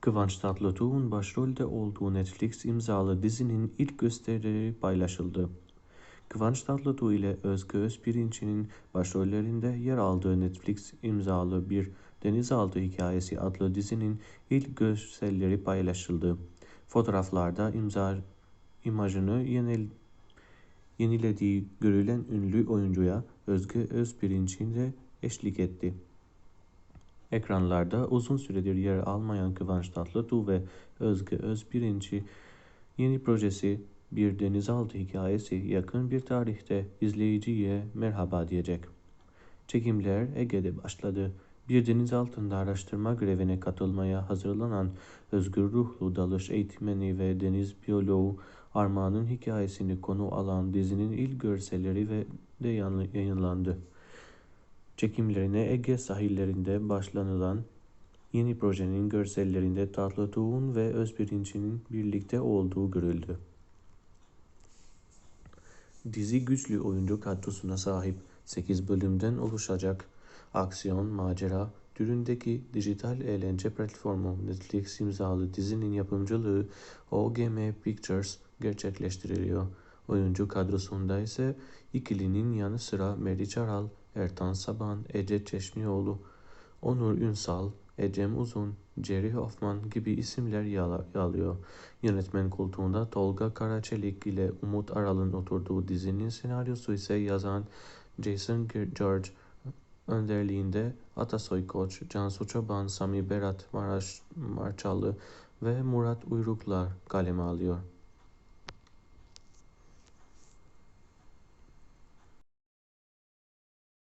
Kıvanç Tatlıtuğ'un başrolde olduğu Netflix imzalı dizinin ilk gösterileri paylaşıldı. Kıvanç Tatlıtuğ ile Özge Özpirinç'in başrollerinde yer aldığı Netflix imzalı bir Denizaltı Hikayesi adlı dizinin ilk görselleri paylaşıldı. Fotoğraflarda imza imajını yenil, yenilediği görülen ünlü oyuncuya Özge Özpirinç'in de eşlik etti. Ekranlarda uzun süredir yer almayan Kıvanç Tatlıtuğ ve Özge Özpirinç'i yeni projesi Bir Denizaltı Hikayesi yakın bir tarihte izleyiciye merhaba diyecek. Çekimler Ege'de başladı. Bir denizaltında araştırma grevine katılmaya hazırlanan özgür ruhlu dalış eğitmeni ve deniz biyoloğu Armağan'ın hikayesini konu alan dizinin ilk görselleri ve de yayınlandı. Çekimlerine Ege sahillerinde başlanılan yeni projenin görsellerinde Tatlıtuğ'un ve Özpirinç'in birlikte olduğu görüldü. Dizi güçlü oyuncu kadrosuna sahip 8 bölümden oluşacak aksiyon, macera türündeki dijital eğlence platformu Netflix imzalı dizinin yapımcılığı OGM Pictures gerçekleştiriliyor. Oyuncu kadrosunda ise ikilinin yanı sıra Meriç Aral, Ertan Saban, Ece Çeşmioğlu, Onur Ünsal, Ecem Uzun, Jerry Hoffman gibi isimler yer alıyor. Yönetmen koltuğunda Tolga Karaçelik ile Umut Aral'ın oturduğu dizinin senaryosu ise yazan Jason George önderliğinde Atasoy Koç, Cansu Çoban, Sami Berat Maraş Marçalı ve Murat Uyruklar kaleme alıyor.